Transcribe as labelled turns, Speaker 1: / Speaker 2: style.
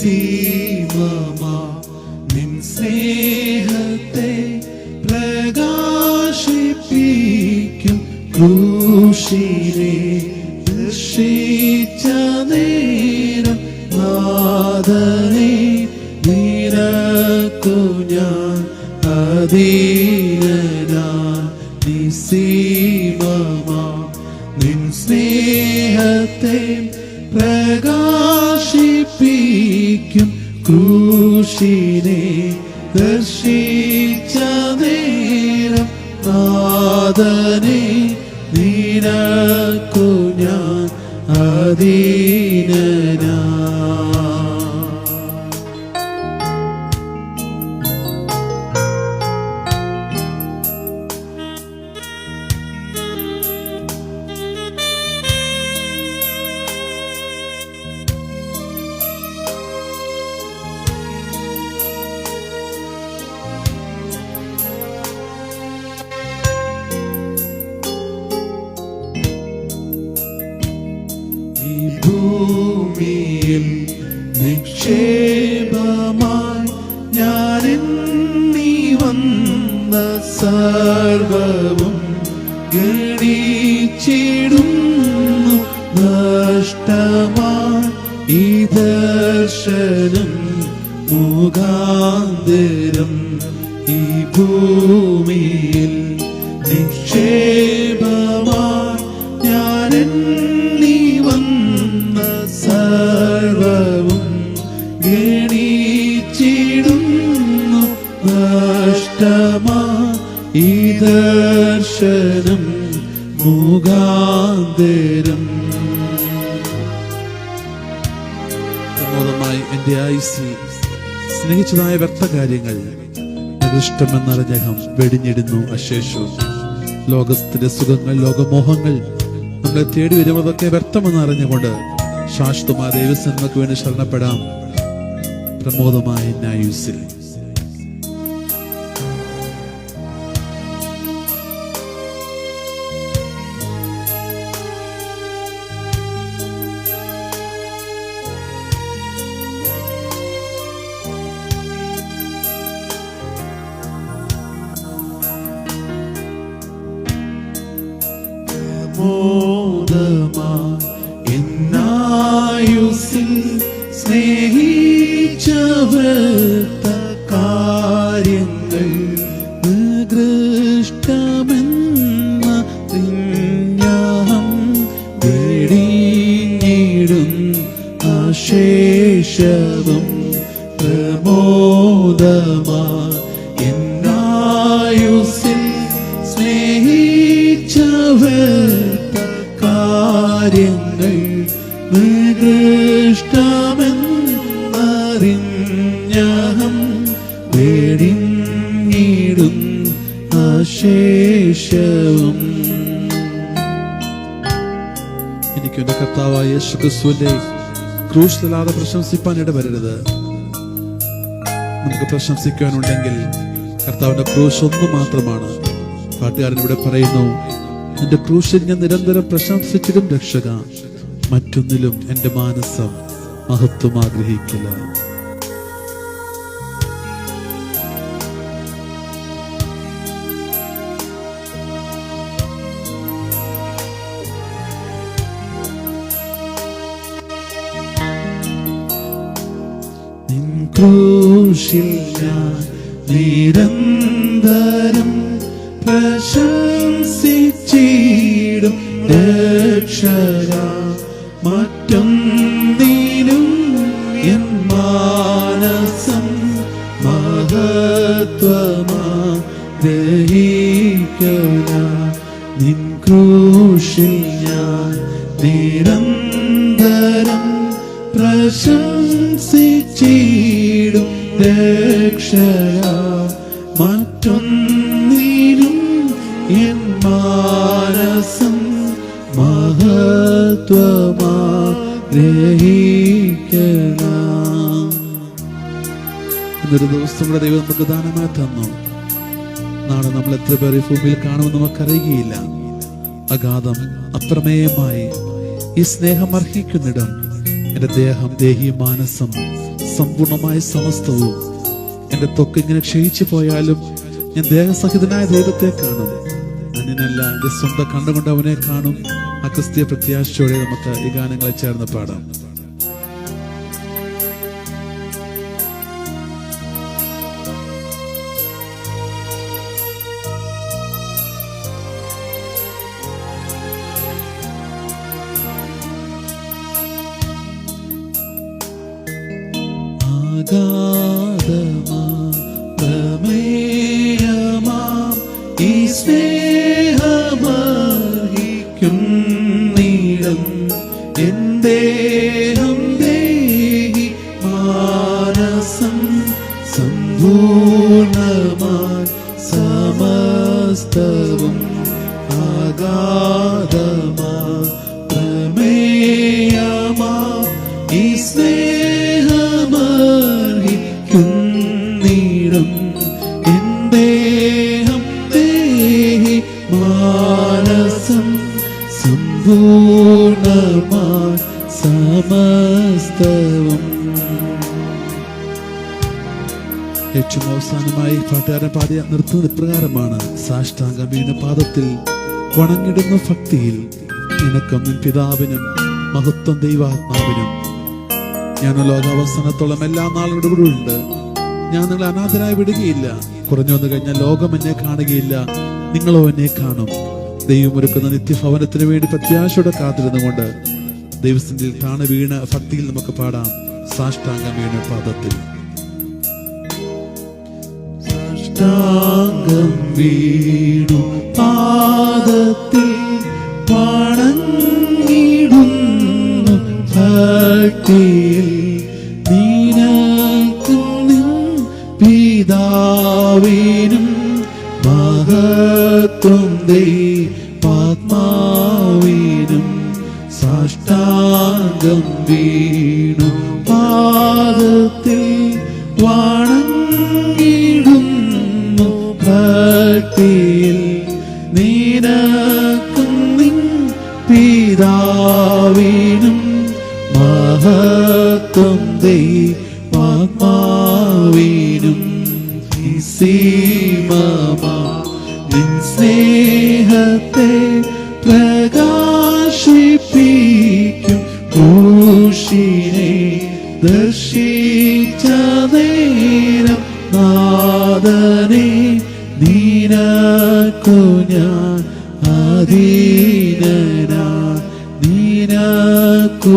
Speaker 1: നിസീമമാ നിൻ സ്നേഹത്തെ പ്രകാശിപ്പിക്കും. ക്രൂശിനെ ദർശിച്ച നേരം നാദനെ നിനക്കു ഞാൻ നിസീമമാ നിൻ സ്നേഹത്തെ ക്രൂശിനെ ദർശിച്ച നേരം നാദനെ നിനക്കു ഞാൻ അധീനനാ ഭൂമിയിൽ നിക്ഷേപമായി ഞാൻ നീ വന്ന സർവവും ഗണിച്ചിടുന്നു. നഷ്ടമായി ദർശനം മുഖാന്തരം ഈ ഭൂമിയിൽ നിക്ഷേപമായി ദർശനം മൂകാന്തരം. പ്രമോദമായി എന്റെ ആയുസ്സിൽ സ്നേഹിച്ചതായ വ്യക്ത കാര്യങ്ങൾ നികൃഷ്ടമെന്നറിഞ്ഞകം വെടിഞ്ഞിടുന്നു അശേഷവും ലോകത്തിന്റെ സുഖങ്ങൾ ലോകമോഹങ്ങൾ നമ്മളെ തേടി വരുന്നതൊക്കെ വ്യക്തമെന്ന് അറിഞ്ഞുകൊണ്ട് ശാശ്വതമായ ദൈവസന്മക്ക് വേണ്ടി ശരണപ്പെടാം. പ്രമോദമായി നായുസിൽ മോദമാ എന്നായുസിൽ സ്നേഹിച്ച വൃത്ത കാര്യങ്ങൾ നികൃഷ്ടമെന്ന തിഞ്ഞഹം വെടിഞ്ഞിടും അശേഷവും പ്രമോദമാ. നികൃഷ്ടമെന്നറിഞ്ഞഹം വെടിഞ്ഞിടും ആശേഷവും. എനിക്കൊന്ന് കർത്താവായ യേശു ക്രിസ്തുവിന്റെ ക്രൂശിലാതെ പ്രശംസിപ്പാൻ ഇടവരരുത്. നമുക്ക് പ്രശംസിക്കാനുണ്ടെങ്കിൽ കർത്താവിന്റെ ക്രൂശ് ഒന്ന് മാത്രമാണ്. പാട്ടുകാരൻ ഇവിടെ പറയുന്നു എന്റെ ക്രൂശിൽ ഞാൻ നിരന്തരം പ്രശംസിച്ചിടും രക്ഷക മറ്റൊന്നിലും എന്റെ മാനസം മഹത്വം ആഗ്രഹിക്കില്ല. ക്രൂശിൽ ഞാൻ നിരന്തരം പ്രശംസിച്ചിടും രക്ഷക മറ്റൊന്നിനും എൻ മാനസം മഹത്വമാ ഗ്രഹിക്കല നിൻ ക്രൂശിൽ ഞാൻ നിരന്തരം പ്രശംസിച്ചിടും രക്ഷയ മറ്റൊന്നിനും എൻ മാനസം മഹത്വമാ ഗ്രഹിക്കണം. ഇന്നൊരു ദിവസം നമ്മുടെ ദൈവം നമുക്ക് ദാനമായി തന്നു. നാളെ നമ്മൾ എത്ര പേർ ഈ ഭൂമിയിൽ കാണുമെന്ന് നമുക്കറിയുകയില്ല. അഗാധം അപ്രമേയമായി ഈ സ്നേഹം അർഹിക്കുന്നിടം എന്റെ ദേഹം ദേഹി മാനസം സമ്പൂർണമായ സമസ്തവും എന്റെ തൊക്ക് ഇങ്ങനെ ക്ഷയിച്ചു പോയാലും ഞാൻ ദേഹസഹിതനായ ദൈവത്തെ കാണും. അന്യനല്ല എന്റെ സ്വന്തം കണ്ടുകൊണ്ട് അവനെ കാണും. അക്രിസ്തീയ പ്രത്യാശയോടെ നമുക്ക് ഈ ഗാനങ്ങളെ ചേർന്ന് പാടാം. അഗാധമാ സമ്പൂർണമായി സമസ്തവും അഗാധമാ പ്രമേയമാ ഈ സ്നേഹമർഹിക്കുന്നിടം സമ്പൂർണമായി സമസ്തവും. ഏറ്റവും അവസാനമായി പാട്ടുകാരൻ പാടിയ നിർത്തുന്നത് ഇപ്രകാരമാണ്. വീണ പാദത്തിൽ വണങ്ങിടുന്ന ഭക്തിയിൽ നിനക്കും പിതാവിനും മഹത്വം ദൈവാത്മാവിനും. ഞാൻ ലോകാവസാനത്തോളം എല്ലാ നാളുകളുടെ കൂടെ ഉണ്ട് ഞാൻ നിങ്ങളെ അനാഥരായി വിടുകയില്ല. കുറഞ്ഞു വന്നു കഴിഞ്ഞാൽ ലോകം എന്നെ കാണുകയില്ല. നിങ്ങളോ എന്നെ കാണും. ദൈവം ഒരുക്കുന്ന നിത്യഭവനത്തിന് വേണ്ടി പ്രത്യാശയോടെ കാത്തിരുന്നുകൊണ്ട് ദൈവത്തിന്റെ താണ വീണ ഭക്തിയിൽ നമുക്ക് പാടാം. സാഷ്ടാംഗം വീണ പാദത്തിൽ. സാഷ്ടാംഗം വീണു പാദത്തിൽ ഭക്തിയിൽ. പിതാവിനും മഹത്വം ദൈവാത്മാവിനും സാഷ്ടാംഗം വീണു. പാദത്തിൽ വണങ്ങിടുന്നു ഭക്തിയിൽ നീനക്കും നിൻ പിതാവിനും മഹത്വം ദൈവാത്മാവിനും സീമമാ നിൻ സ്നേഹത്തെ പ്രകാശിപ്പിക്കും നാദനെ നീനക്കു ഞാൻ അധീനനാ നീനക്കു